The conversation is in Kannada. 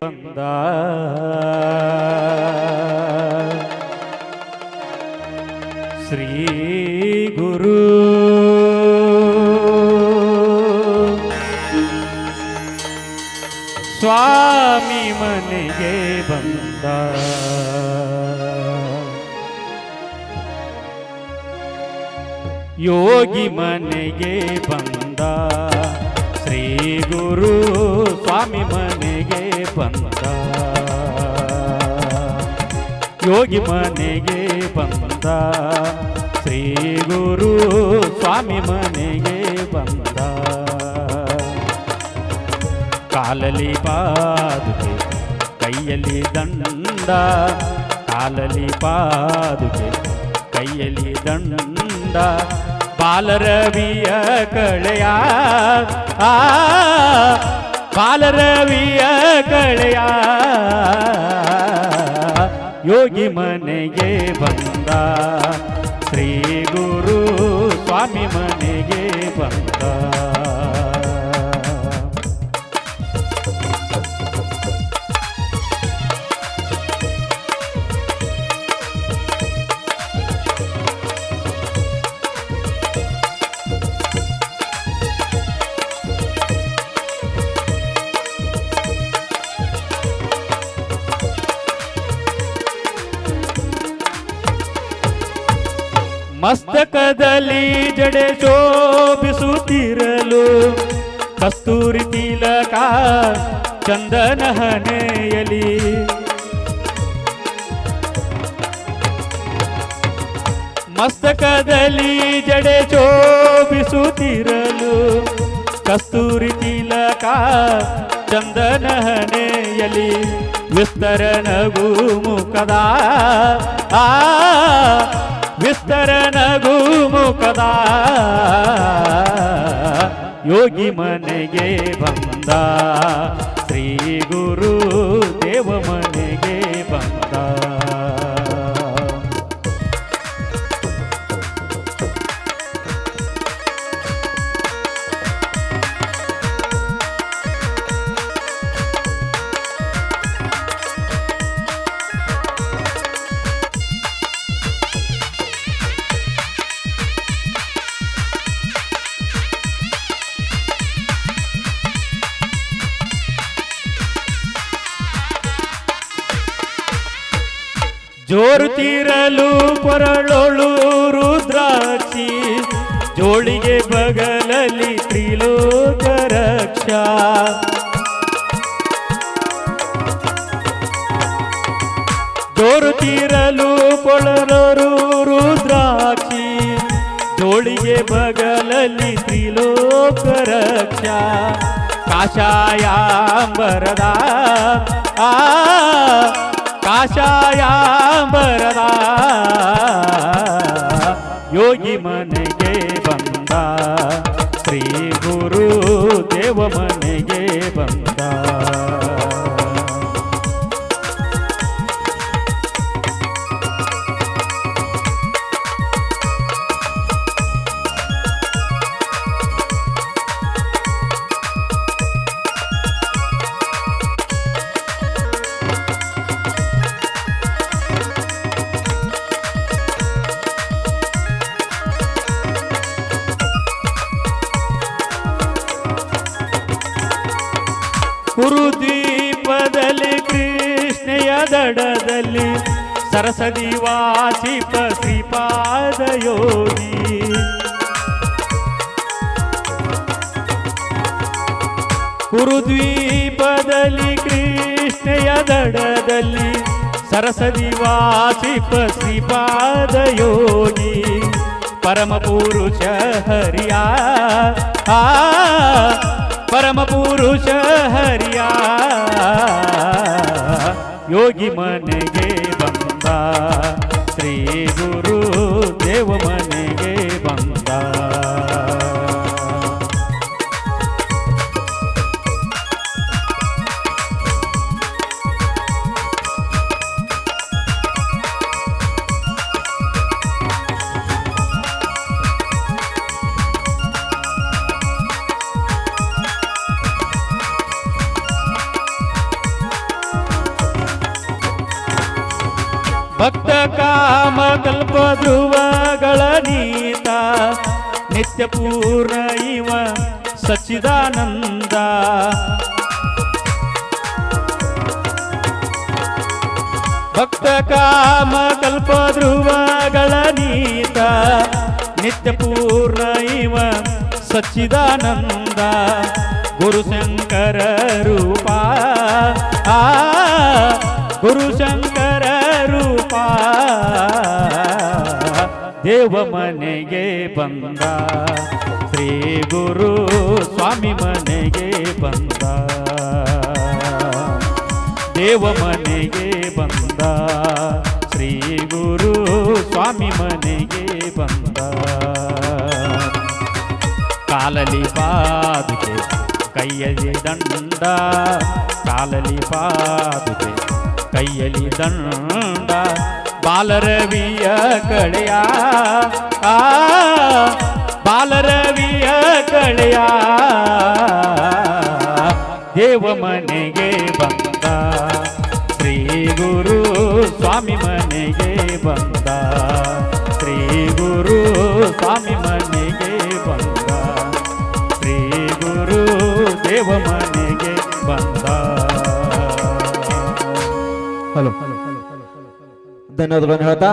ಬಂದ. ಶ್ರೀ ಗುರು. ಸ್ವಾಮಿ ಮನೆಗೆ ಬಂದ. ಯೋಗಿ ಮನೆಗೆ ಬಂದ. ಶ್ರೀ ಗುರು. ಸ್ವಾಮಿ ಮನೆಗೆ ಬಂದ. ಯೋಗಿ ಮನೆಗೆ ಬಂದ. ಶ್ರೀ ಗುರು ಸ್ವಾಮಿ ಮನೆಗೆ ಬಂದ. ಕಾಲಲಿ ಪಾದುಕೆ, ಕೈಯಲ್ಲಿ ದಂಡ. ಕಾಲಲಿ ಪಾದುಕೆ, ಕೈಯಲ್ಲಿ ದಂಡ. ಬಾಲರವಿಯ ಕಳೆಯ, ಆ ಬಾಲರವಿಯ ಕಳೆಯ ಯೋಗಿ ಮನೆಗೆ ಬಂದ. ಶ್ರೀ ಗುರು ಸ್ವಾಮಿ ಮನೆಗೆ ಬಂದ. ಮಸ್ತಕದಲ್ಲಿ ಜಡೆ ಶೋಭಿಸುತ್ತಿರಲು. ಕಸ್ತೂರಿ ತಿಲಕ ಚಂದನ ಹನೆಯಲಿ ಮಸ್ತಕದಲ್ಲಿ ಜಡೆ ಶೋಭಿಸುತ್ತಿರಲು. ಕಸ್ತೂರಿ ತಿಲಕ ಚಂದನ ಹನೆಯಲಿ ವಿಸ್ತರ ನಗು ಮುಖದ ಆ ವಿಸ್ತರ ನಗು ಮುಖದ ಯೋಗಿ ಮನೆಗೆ ಬಂದ ಶ್ರೀ ಗುರು ಜೋರು ತೀರಲು ಕೊರಳೊಳು ರುದ್ರಾಕ್ಷಿ, ಜೋಳಿಗೆ ಬಗಲಲ್ಲಿ ತ್ರಿಲೋಕ ರಕ್ಷಾ ಜೋರು ತೀರಲು ಕೊಳರರು ರುದ್ರಾಕ್ಷಿ, ಜೋಳಿಗೆ ಬಗಲಲ್ಲಿ ತ್ರಿಲೋಕ ರಕ್ಷಾ ಕಾಷಾಯಾಂಬರದ ಆ ಮನೆಗೆ ಬಂದ ಶ್ರೀ ಗುರು ದೇವ ಕುರುದ್ವೀಪದಲ್ಲಿ ಕೃಷ್ಣೆಯ ದಡದಲ್ಲಿ ಸರಸದಿ ವಾಸಿಪ ಶ್ರೀಪಾದ ಯೋಗಿ ಕುರುದ್ವೀಪದಲ್ಲಿ ಕೃಷ್ಣೆಯ ದಡದಲ್ಲಿ ಸರಸದಿ ವಾಸಿಪ ಶ್ರೀಪಾದ ಪರಮ ಪುರುಷ ಹರಿಯ ಪರಮ ಪುರುಷ ಹರಿಯ. ಯೋಗಿ ಮನೆಗೆ ಬಂದ ಶ್ರೀ ಗುರು ದೇವ ಮನೆಗೆ ಭಕ್ತ ಕಾಮ ಕಲ್ಪ ಧ್ರುವಗಳ ನೀತ, ನಿತ್ಯ ಪೂರ್ಣ ಇವ ಸಚ್ಚಿದಾನಂದ. ಭಕ್ತ ಕಾಮ ಕಲ್ಪ ಧ್ರುವಗಳ ನೀತ, ನಿತ್ಯ ಪೂರ್ಣ ಇವ ಸಚ್ಚಿದಾನಂದ. ಗುರುಶಂಕರ ರೂಪ, ಆ, ಗುರುಶಂಕರ ರೂಪ ದೇವ ಮನೆಗೆ ಬಂದ. ಶ್ರೀ ಗುರು ಸ್ವಾಮಿ ಮನೆಗೆ ಬಂದ. ದೇವ ಮನೆಗೆ ಬಂದ. ಶ್ರೀ ಗುರು ಸ್ವಾಮಿ ಮನೆಗೆ ಬಂದ. ಕಾಲಲಿ ಪಾದುಕೆ, ಕೈಯಲ್ಲಿ ದಂಡ. ಕಾಲಲಿ ಪಾದುಕೆ, ಕೈಯಲ್ಲಿ ದಂಡ. ಬಾಲರವಿಯ ಕಳೆಯ ಆ, ಬಾಲರವಿಯ ಕಳೆಯ ದೇವ ಮನೆಗೆ ಬಂದ. ಶ್ರೀ ಗುರು ಸ್ವಾಮಿ ಮನೆಗೆ ಬಂದ. ಶ್ರೀ ಗುರು ಸ್ವಾಮಿ धन्यवाद होता